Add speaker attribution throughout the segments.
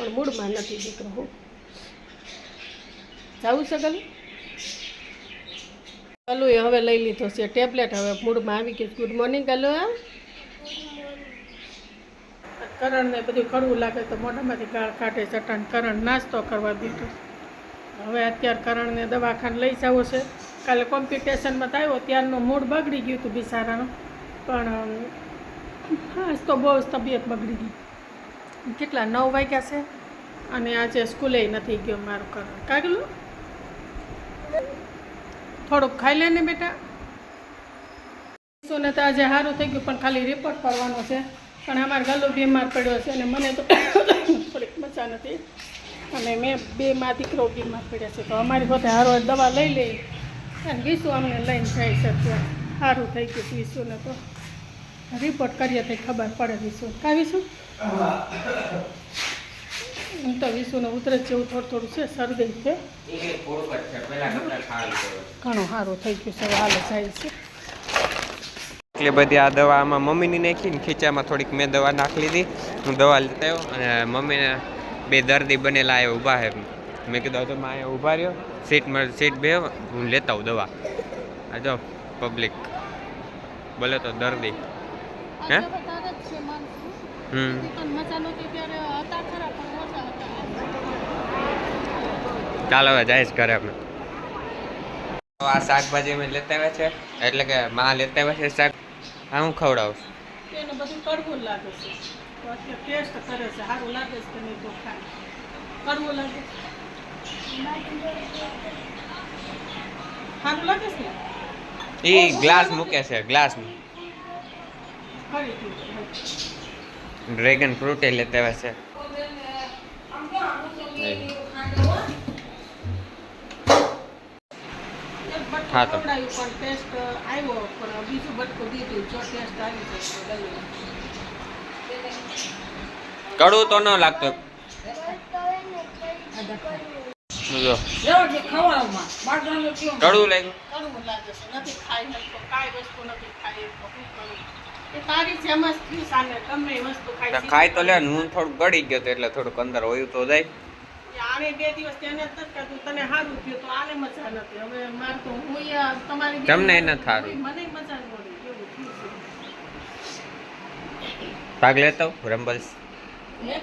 Speaker 1: પણ મૂડમાં નથી દીકરો હું. જવું છે ગલું? ગલું એ હવે લઈ લીધો છે. ટેબ્લેટ હવે મૂડમાં આવી ગયું ગુડ મોર્નિંગ ગલું, હા? કરણને બધું કડવું લાગે તો મોઢામાંથી ગાળ કાઢે ચટાણ કરણ નાસ્તો કરવા દીધો. હવે અત્યારે કરણને દવાખાને લઈ જવો છે. કાલે કોમ્પિટિશનમાં આવ્યો, ત્યારનો મૂડ બગડી ગયું હતું બિચારાનો. પણ હા તો બહુ જ તબિયત બગડી ગઈ. કેટલા? નવ વાગ્યા છે? અને આજે સ્કૂલે નથી ગયો મારો કરણ. કાગલું? થોડુંક ખાઈ લે ને બેટા. ને તો આજે સારું થઈ ગયું, પણ ખાલી રિપોર્ટ કરવાનો છે. પણ અમારે ગલો બીમાર પડ્યો છે અને મને તો થોડીક મજા નથી. અને મેં બે માં દીકરો બીમાર પડ્યા છે. તો અમારી સાથે હારો દવા લઈ લઈ. અને વિસુ અમને લઈને જાય છે સારું થઈ ગયું વિસુને તો. રિપોર્ટ કરીએ તો ખબર પડે વિશુ કા વિશું હું તો વિશુને ઉતરે જેવું થોડું થોડું છે શરદી છે. ઘણું સારું થઈ ગયું છે હાલ જાય છે.
Speaker 2: એટલી બધી આ દવા આમાં મમ્મીની નાખી ને ખીચામાં થોડીક મેં દવા નાખી લીધી. હું દવા લેતા આવ્યો અને મમ્મીને બે દર્દી બનેલા આવ્યા ઊભા છે મેં કીધું તો માં અહીંયા ઊભા રહ્યો. સીટમાં સીટ બે, હું લેતા આવું દવા. આ જો પબ્લિક બોલે તો દર્દી. હે હમ. ચાલો હવે જઈશ ઘરે અમે આ શાકભાજી અમે લેતા આવ્યા છે. એટલે કે માં લેતા આવ્યા છે શાક. હા હું ખવડાવું?
Speaker 1: એને બધું કડવું લાગે છે. તો અત્યારે ટેસ્ટ કરે છે સારું લાગે છે કે નહીં તો ખાય. કડવું લાગે. સારું લાગે છે
Speaker 2: એ ગ્લાસ મૂકે છે ગ્લાસ ડ્રેગન ફ્રૂટ એ લેતા આવ્યા છે. હા, તો.
Speaker 1: ટેસ્ટ આવ્યો પણ આવી તો
Speaker 2: ન લાગતું. જો. કડવું લાગ્યું.
Speaker 1: કડવું લાગે છે. નથી ખાઈ કાંઈ વસ્તુ નથી ખાઈ ખાઈ
Speaker 2: તો લે હું થોડુંક ગળી ગયો તો એટલે થોડુંક અંદર હોયું તો જાય.
Speaker 1: તેને તને
Speaker 2: તમને
Speaker 1: એને છે?
Speaker 2: ભાગ લેતો રંબલ્સ
Speaker 1: હે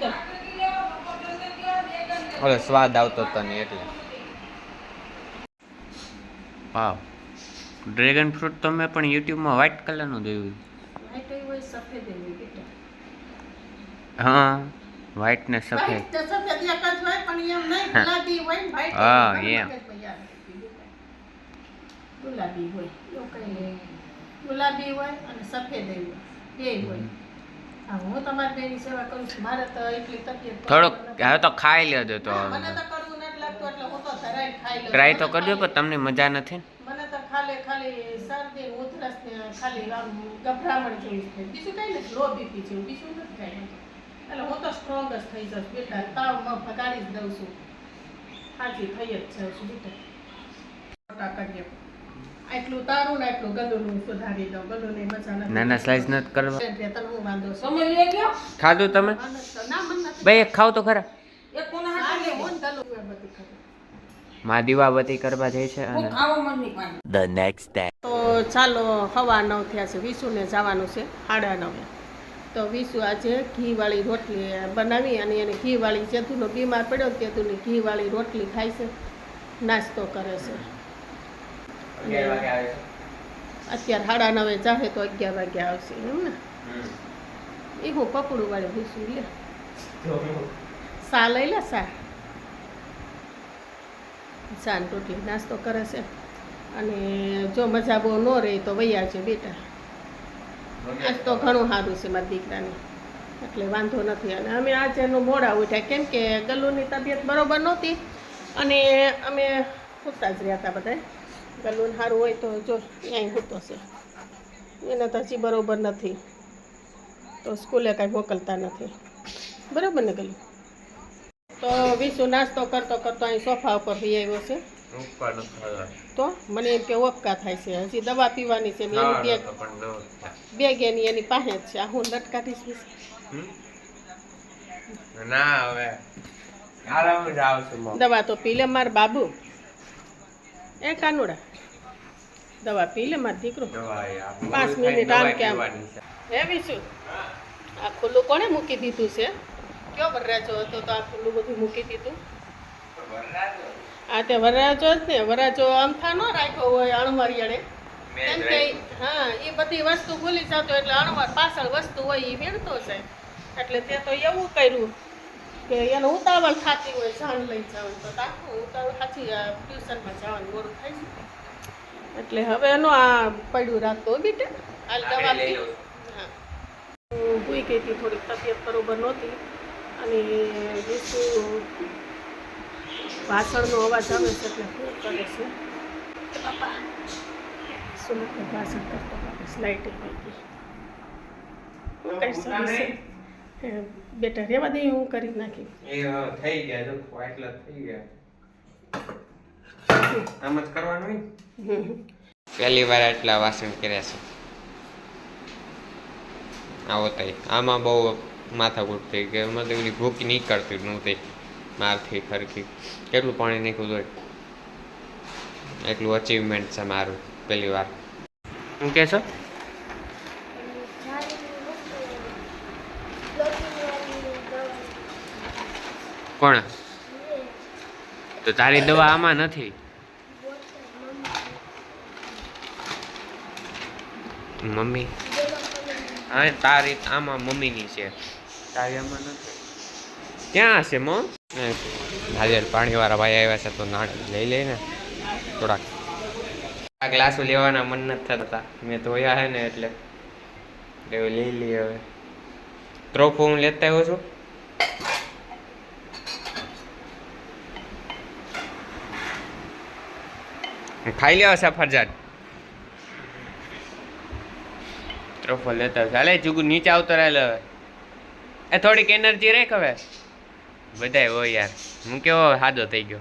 Speaker 2: ઓલો સ્વાદ આવતો હતો ને એટલે. વાવ. ડ્રેગન ફ્રૂટ તમે પણ યુટ્યુબમાં વ્હાઇટ કલરનું જોયું.
Speaker 1: સફેદ હોય બેટા
Speaker 2: હા વ્હાઈટ ને સફેદ.
Speaker 1: તો સફેદ એક જ હોય પણ એમ નહીં. ગુલાબી હોય ને વ્હાઈટ
Speaker 2: હા, એમ.
Speaker 1: ગુલાબી હોય કઈ ગુલાબી હોય અને સફેદ હોય એ હોય. હું તમારી બેની સેવા કરું છું. મારે તો એટલી તકલીફ
Speaker 2: થોડોક. હવે તો ખાઈ લેજો તો
Speaker 1: મને તો કરવું નથી લાગતું એટલે હું તો ધરાઈને ખાઈ લઉં.
Speaker 2: ટ્રાય તો કરજો પણ તમને મજા નથી
Speaker 1: મને તો ખાલી ખાલી શરદી ને ઉધરસ ને ખાલી આમ ગભરામણ જેવું થાય. બીજું કઈ નથી લો બીપી જેવું બીજું નથી કાંઈ એટલે હું તો સ્ટ્રોંગ જ થઈ જશ બેટા તાવમાં ભગાડી જ દઉં છું. હાજી થઈ જ જાઉં છું બેટા. મોટા કરીએ. આટલું તારું ને આટલું ગલુનું સુધારી દઉં ગલુની મજા નથી.
Speaker 2: નાના સ્લાઇસ નથી કરવા.
Speaker 1: તને હું વાંધો છું.
Speaker 2: ખાધું તમે.
Speaker 1: ના મન
Speaker 2: ભાઈ ખાવ તો ખરા
Speaker 1: હા, ને હું ને ગલું એ બધું કરું.
Speaker 2: મા દીવાબત્તી કરવા જાય છે અને
Speaker 3: ધ નેક્સ્ટ ડે
Speaker 1: તો ચાલો હવા નવ થયા છે વિશુને જવાનું છે સાડા નવે. તો વિશુ આજે ઘીવાળી રોટલી બનાવી અને એને ઘીવાળી જેતુનો બીમાર પડ્યો ને તેતુની ઘીવાળી રોટલી ખાય છે નાસ્તો કરે છે. અત્યારે સાડા નવે જાહે તો અગિયાર વાગે આવશે એમ ને? એ હું પપડું વાળી વિશુ લે. સા લઈ લે સા? સા ઉઠી નાસ્તો કરે છે. અને જો મજા બહુ ન રહે તો વૈયા છે બેટા. આજ તો ઘણું સારું છે મારા દીકરાને. એટલે વાંધો નથી અને અમે આજે એનું મોડા ઉઠ્યા. કેમ કે ગલ્લુની તબિયત બરોબર નહોતી. અને અમે સૂતા જ રહ્યા હતા બધા. ગલ્લુને સારું હોય તો જો ક્યાંય સૂતો છે. એને તો હજી બરોબર નથી. તો સ્કૂલે કાંઈ મોકલતા નથી. બરાબર ને ગલ્લુ તો વિશુ નાસ્તો કરતો કરતો અહીં સોફા ઉપર બી આવ્યો છે. તો મને એમ કે ઓપકા થાય છે. હજી દવા પીવાની છે એની બેગ બેગ એની એની પાસે જ છે. આ હું લટકાટીશ
Speaker 2: ના હવે
Speaker 1: દવા તો પી લે માર બાબુ. એ કાનુડા. દવા પી લે માર દીકરો. પાંચ મિનિટ આમ કે આમ. હે વિશુ આ ખુલ્લું કોણે મૂકી દીધું છે? કયો વરરાજો હતો તો આ ખુલ્લું બધું મૂકી દીધું? આ તે વરરાજો જ ને વરરાજો આમથા ન રાખ્યો હોય અણમરિયાળે કેમ કે હા એ બધી વસ્તુ ભૂલી જતો એટલે અણમર પાછળ વસ્તુ હોય એ મેળતો છે એટલે તે તો એવું કર્યું કે એને ઉતાવળ થતી હોય જાણ લઈ જવાનું તો આખું ઉતાવળ સાચી ટ્યુશનમાં જવાનું મોડું થાય છે. એટલે હવે એનો આ પડ્યું રાખતો બેટા હાલ દવા. હા. હું ભૂઈ ગઈ હતી થોડીક તબિયત બરોબર નહોતી. અને બીજું વાસણનો અવાજ આવે છે એટલે હું કરે છે? બાપા શું વાસણ કરતો સ્લાઇટિંગ ગઈ બેટા રહેવા દે હું કરી નાખી
Speaker 2: એ થઈ ગયા જો એટલા થઈ ગયા. આમ જ કરવાનું. પહેલી વાર એટલા વાસણ કર્યા છે. આવો તઈ. આમાં બહુ માથાકૂટ થઈ કે મતલબ એની ભૂખ નીકળતી નહોતી મારથી ખરખી. કેટલું પાણી નીકળ્યું હોય? એટલું અચીવમેન્ટ છે મારું, પહેલી વાર. શું કહેશો કોણ? તો તારી દવા આમાં નથી? મમ્મી? હા, તારી આમાં મમ્મીની છે. તારી નથી ક્યાં હશે મો? નારિયેળ પાણીવાળા ભાઈ આવ્યા છે તો નાળ લઈ લઈને થોડાક આ ગ્લાસો લેવાના મન નથી થતા. મેં ધોયા હે ને એટલે એવું લઈ લઈ હવે. ત્રોફો હું લેતા આવ્યો છું. ખાઈ લેવા સફરજન ત્રોફો લેતા. ચાલે ચૂકું નીચે આવતો રહેલો હવે. એ થોડીક એનર્જી રેખ હવે. બધાય હોય યાર. હું કેવો સાદો થઈ ગયો.